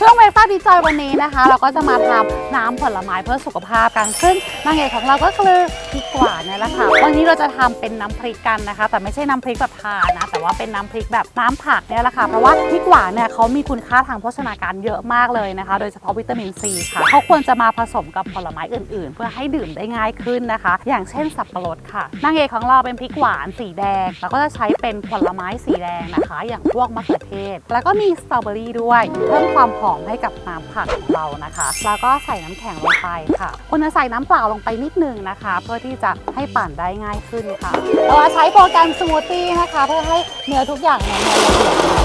ช่วงเวฟ้าดีจอยวันนี้นะคะ เราก็จะมาทำน้ำผลไม้เพื่อสุขภาพกันซึ่งนางเอกของเราก็คือพริกหวานเนี่ยแหละค่ะวันนี้เราจะทำเป็นน้ำพริกกันนะคะ แต่ไม่ใช่น้ำพริกแบบทานนะ แต่ว่าเป็นน้ำพริกแบบน้ำผักเนี่ยแหละค่ะเพราะว่าพริกหวานเนี่ยเขามีคุณค่าทางโภชนาการเยอะมากเลยนะคะ โดยเฉพาะวิตามินซีค่ะเขาควรจะมาผสมกับผลไม้อื่น ๆ เพื่อให้ดื่มได้ง่ายขึ้นนะคะ อย่างเช่นสับปะรดค่ะนางเอกของเราเป็นพริกหวานสีแดงแล้วก็จะใช้เป็นผลไม้สีแดงนะคะ อย่างพวกมะเขือเทศ แล้วก็มีสตรอเบอรี่ด้วยเพิ่มความหอมให้กับน้ำผักของเรานะคะ แล้วก็ใส่น้ำแข็งลงไปค่ะคุณจะใส่น้ำเปล่าลงไปนิดนึงนะคะ เพื่อที่จะให้ปั่นได้ง่ายขึ้นค่ะเราใช้โปรแกรมสมูทตี้นะคะ เพื่อให้เนื้อทุกอย่างเนี่ยนละเอียด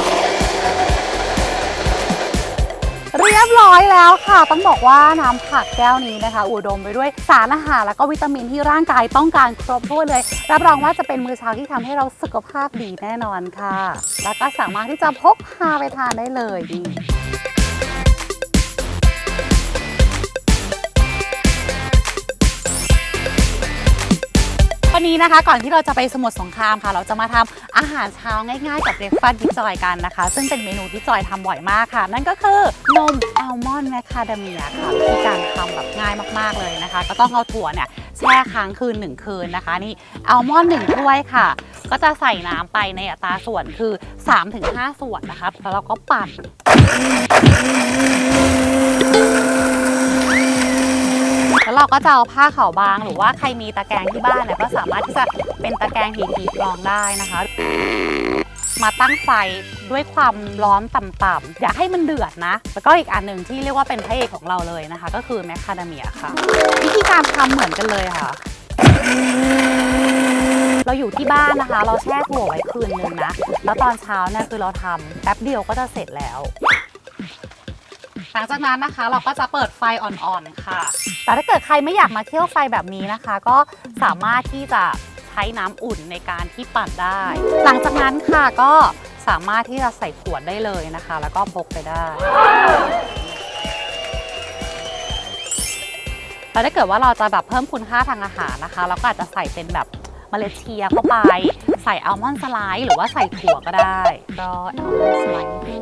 เรียบร้อยแล้วค่ะ ต้องบอกว่าน้ำผักแก้วนี้นะคะ อุดมไปด้วยสารอาหารและก็วิตามินที่ร่างกายต้องการครบถ้วนเลย รับรองว่าจะเป็นมื้อเช้าที่ทำให้เราสุขภาพดีแน่นอนค่ะ แล้วก็สามารถที่จะพกพาไปทานได้เลยนี่ วันนี้นะคะ ก่อนที่เราจะไปสมุทรสงครามค่ะ เราจะมาทำอาหารเช้าง่ายๆ กับเบรกฟาสต์ที่จอยกันนะคะ ซึ่งเป็นเมนูที่จอยทำบ่อยมากค่ะ นั่นก็คือนมอัลมอนด์แมคคาเดเมียค่ะวิธีการทำแบบง่ายมากๆเลยนะคะ ก็ต้องเอาถั่วเนี่ยแช่ค้างคืน 1 คืนนะคะนี่อัลมอนด์1ถ้วยค่ะ ก็จะใส่น้ำไปในอัตราส่วนคือ 3-5 ส่วนนะคะแล้วเราก็ปั่น เราก็จะเอาผ้าขาวบาง หรือว่าใครมีตะแกรงที่บ้านเนี่ยก็สามารถที่จะเป็นตะแกรงหีบๆรองได้นะคะ มาตั้งไฟด้วยความร้อนต่ำๆอย่าให้มันเดือดนะ แล้วก็อีกอันหนึ่งที่เรียกว่าเป็นพระเอกของเราเลยนะคะ ก็คือแมคคาเดเมียค่ะ วิธีการทำเหมือนกันเลยค่ะเราอยู่ที่บ้านนะคะ เราแช่ถั่วไว้คืนนึงนะ แล้วตอนเช้าเนี่ยคือเราทำแป๊บเดียวก็จะเสร็จแล้ว หลังจากนั้นนะคะเราก็จะเปิดไฟอ่อนๆค่ะ แต่ถ้าเกิดใครไม่อยากมาเคี่ยวไฟแบบนี้นะคะ ก็สามารถที่จะใช้น้ำอุ่นในการที่ปั่นได้ หลังจากนั้นค่ะก็สามารถที่จะใส่ขวดได้เลยนะคะ แล้วก็พกไปได้แต่ถ้าเกิดว่าเราจะแบบเพิ่มคุณค่าทางอาหารนะคะ เราก็อาจจะใส่เป็นแบบเมล็ดเชียร์เข้าไป ใส่อัลมอนด์สไลด์หรือว่าใส่ถั่วก็ได้ ก็อัลมอนด์สไลด์นิดนึง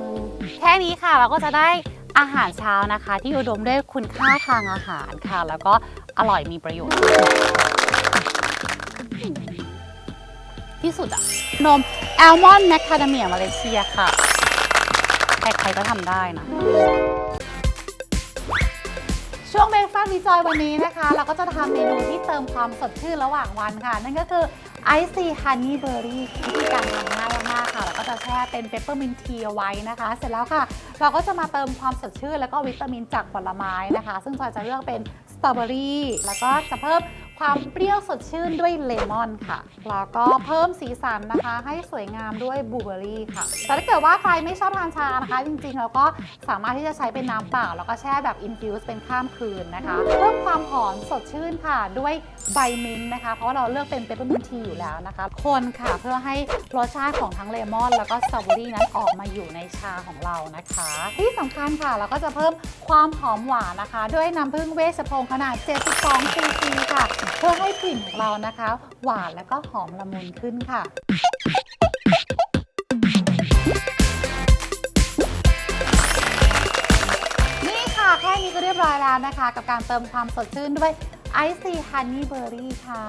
แค่นี้ค่ะเราก็จะได้ อาหารเช้านะคะ ที่อุดมด้วยคุณค่าทางอาหารค่ะ แล้วก็อร่อยมีประโยชน์ ที่สุดอะนมแอลมอนด์แมคคาเดเมียมาเลเซียค่ะใครๆก็ทำได้นะช่วงเบรกฟาสต์วีจอยวันนี้นะคะ เราก็จะทำเมนูที่เติมความสดชื่นระหว่างวันค่ะ นั่นก็คือไอซีฮันนี่เบอร์รี่วิธีการทำง่ายมากค่ะ แล้วก็จะแช่เป็นเปปเปอร์มินทีเอาไว้นะคะ เสร็จแล้วค่ะ เราก็จะมาเติมความสดชื่นแล้วก็วิตามินจากผลไม้นะคะ ซึ่งจอยจะเลือกเป็นสตรอเบอรี่แล้วก็จะเพิ่ม ความเปรี้ยวสดชื่นด้วยเลมอนค่ะ แล้วก็เพิ่มสีสันนะคะ ให้สวยงามด้วยบลูเบอร์รี่ค่ะ แต่ถ้าเกิดว่าใครไม่ชอบทานชานะคะ จริงๆ เราก็สามารถที่จะใช้เป็นน้ำเปล่า แล้วก็แช่แบบอินฟิวส์เป็นข้ามคืนนะคะ เพิ่มความหอมสดชื่นค่ะ ด้วยใบมิ้นท์นะคะ เพราะเราเลือกเป็นเปปเปอร์มินทีอยู่แล้วนะคะ คนค่ะเพื่อให้รสชาติของทั้งเลมอนแล้วก็สตรอเบอรี่นั้นออกมาอยู่ในชาของเรานะคะ ที่สำคัญค่ะเราก็จะเพิ่มความหอมหวานนะคะ ด้วยน้ำผึ้งเวชพงขนาด 72ซีซีค่ะเพื่อให้กลิ่นของเรานะคะ หวานแล้วก็หอมละมุนขึ้นค่ะนี่ค่ะแค่นี้ก็เรียบร้อยแล้วนะคะ กับการเติมความสดชื่นด้วยไอซีฮันนี่เบอร์รี่ค่ะ